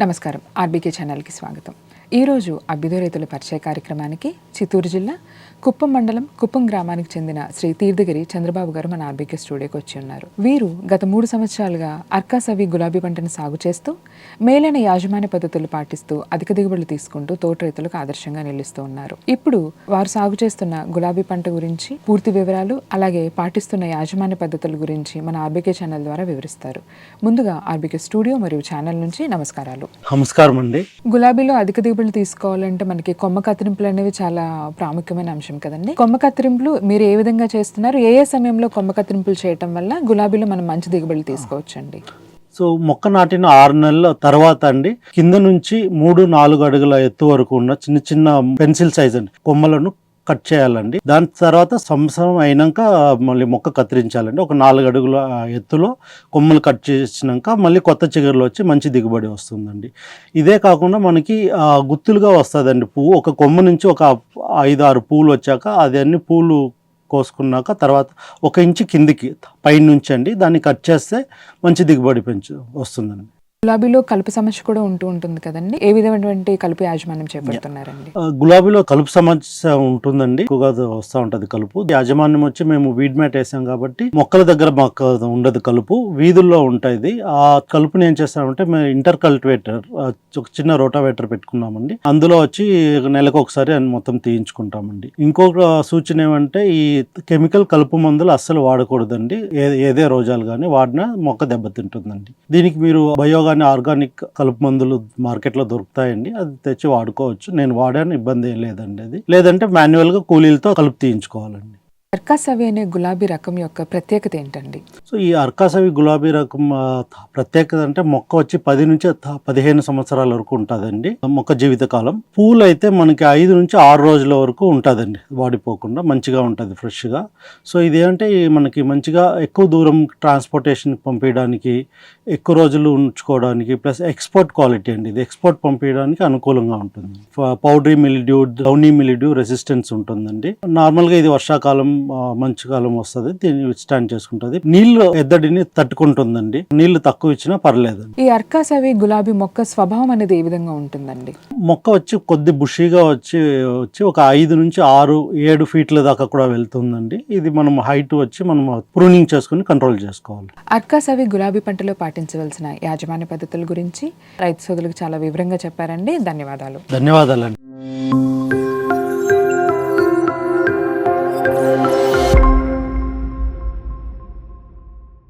నమస్కారం. ఆర్బీకే ఛానల్కి స్వాగతం. ఈరోజు అభ్యుదయ రైతుల పరిచయ కార్యక్రమానికి చిత్తూరు జిల్లా కుప్పం మండలం కుప్పం గ్రామానికి చెందిన శ్రీ తీర్థగిరి చంద్రబాబు గారు మన ఆర్బీకే స్టూడియోకి వచ్చి ఉన్నారు. వీరు గత మూడు సంవత్సరాలుగా అర్కాసవి గులాబీ పంటను సాగు చేస్తూ మేలైన యాజమాన్య పద్ధతులు పాటిస్తూ అధిక దిగుబడులు తీసుకుంటూ తోట రైతులకు ఆదర్శంగా నిలుస్తూ ఉన్నారు. ఇప్పుడు వారు సాగు చేస్తున్న గులాబీ పంట గురించి పూర్తి వివరాలు అలాగే పాటిస్తున్న యాజమాన్య పద్ధతుల గురించి మన ఆర్బీకే ఛానల్ ద్వారా వివరిస్తారు. ముందుగా ఆర్బీకే స్టూడియో మరియు ఛానల్ నుంచి నమస్కారాలు. నమస్కారం అండి గులాబీలో అధిక ట్యూబులు తీసుకోవాలంటే మనకి కొమ్మ కత్తిరింపులు అనేవి చాలా ప్రాముఖ్యమైన అంశం కదండి. కొమ్మ కత్తిరింపులు మీరు ఏ విధంగా చేస్తున్నారు? ఏ ఏ సమయంలో కొమ్మ కత్తిరింపులు చేయటం వల్ల గులాబీలో మనం మంచి దిగుబడులు తీసుకోవచ్చండి? సో మొక్క నాటిన ఆరు నెలల తర్వాత అండి కింద నుంచి మూడు నాలుగు అడుగుల ఎత్తు వరకు ఉన్న చిన్న చిన్న పెన్సిల్ సైజ్ అండి కొమ్మలను కట్ చేయాలండి. దాని తర్వాత సంవత్సరం అయినాక మళ్ళీ మొక్క కత్తిరించాలండి. ఒక నాలుగు అడుగుల ఎత్తులో కొమ్మలు కట్ చేసినాక మళ్ళీ కొత్త చిగురులు వచ్చి మంచి దిగుబడి వస్తుందండి. ఇదే కాకుండా మనకి గుత్తులుగా వస్తుందండి పువ్వు. ఒక కొమ్మ నుంచి ఒక ఐదు ఆరు పూలు వచ్చాక అది అన్ని పూలు కోసుకున్నాక తర్వాత ఒక ఇంచు కిందికి పైనుంచి అండి దాన్ని కట్ చేస్తే మంచి దిగుబడి పెంచు వస్తుందండి. గులాబీలో కలుపు సమస్య కూడా ఉంటూ ఉంటుంది కదండి? ఏ విధమైనటువంటి కలుపు యాజమాన్యం చేపడుతున్నారండి? గులాబీలో కలుపు సమస్య ఉంటుందండి. ఎక్కువగా వస్తూ ఉంటది కలుపు. యాజమాన్యం వచ్చి మేము వీడ్ మ్యాట్ వేసాం కాబట్టి మొక్కల దగ్గర మాకు ఉండదు కలుపు. వీధుల్లో ఉంటుంది. ఆ కలుపుని ఏం చేస్తామంటే మేము ఇంటర్ కల్టివేటర్ ఒక చిన్న రోటావేటర్ పెట్టుకున్నామండి. అందులో వచ్చి నెలకు ఒకసారి మొత్తం తీయించుకుంటామండి. ఇంకొక సూచన ఏమంటే ఈ కెమికల్ కలుపు మందులు అస్సలు వాడకూడదండి. ఏ- ఏదే రోజాలు కానీ వాడినా మొక్క దెబ్బతింటుందండి. దీనికి మీరు బయోగా కానీ ఆర్గానిక్ కలుపు మందులు మార్కెట్లో దొరుకుతాయండి. అది తెచ్చి వాడుకోవచ్చు. నేను వాడాను ఇబ్బంది ఏం లేదండి అది. లేదంటే మాన్యువల్గా కూలీలతో కలుపు తీయించుకోవాలండి. అర్కాసవి అనే గులాబీ రకం యొక్క ప్రత్యేకత ఏంటండి? సో ఈ అర్కాసవి గులాబీ రకం ప్రత్యేకత అంటే మొక్క వచ్చి పది నుంచి పదిహేను సంవత్సరాల వరకు ఉంటుందండి. మొక్క జీవితకాలం. పూలు అయితే మనకి ఐదు నుంచి ఆరు రోజుల వరకు ఉంటుందండి. వాడిపోకుండా మంచిగా ఉంటుంది ఫ్రెష్గా. సో ఇదేంటే ఈ మనకి మంచిగా ఎక్కువ దూరం ట్రాన్స్పోర్టేషన్ పంపించడానికి ఎక్కువ రోజులు ఉంచుకోవడానికి ప్లస్ ఎక్స్పోర్ట్ క్వాలిటీ అండి. ఇది ఎక్స్పోర్ట్ పంపించడానికి అనుకూలంగా ఉంటుంది. Powdery mildew downy mildew resistance ఉంటుందండి. నార్మల్గా ఇది వర్షాకాలం మంచు కాలం వస్తుంది దీన్ని స్టాండ్ చేసుకుంటుంది. నీళ్ళు ఎద్దడిని తట్టుకుంటుందండి. నీళ్ళు తక్కువ ఇచ్చినా పర్లేదండి. ఈ అర్కాసవి గులాబీ మొక్క స్వభావం అనేది ఏ విధంగా ఉంటుందండి? మొక్క వచ్చి కొద్ది బుషీగా వచ్చి వచ్చి ఒక ఐదు నుంచి ఆరు ఏడు ఫీట్ల దాకా కూడా వెళ్తుందండి. ఇది మనం హైట్ వచ్చి మనం ప్రూనింగ్ చేసుకుని కంట్రోల్ చేసుకోవాలి. అర్కాసవి గులాబీ పంటలో పాటించవలసిన యాజమాన్య పద్ధతుల గురించి రైతు సోదరులకు చాలా వివరంగా చెప్పారండి. ధన్యవాదాలు. ధన్యవాదాలండి.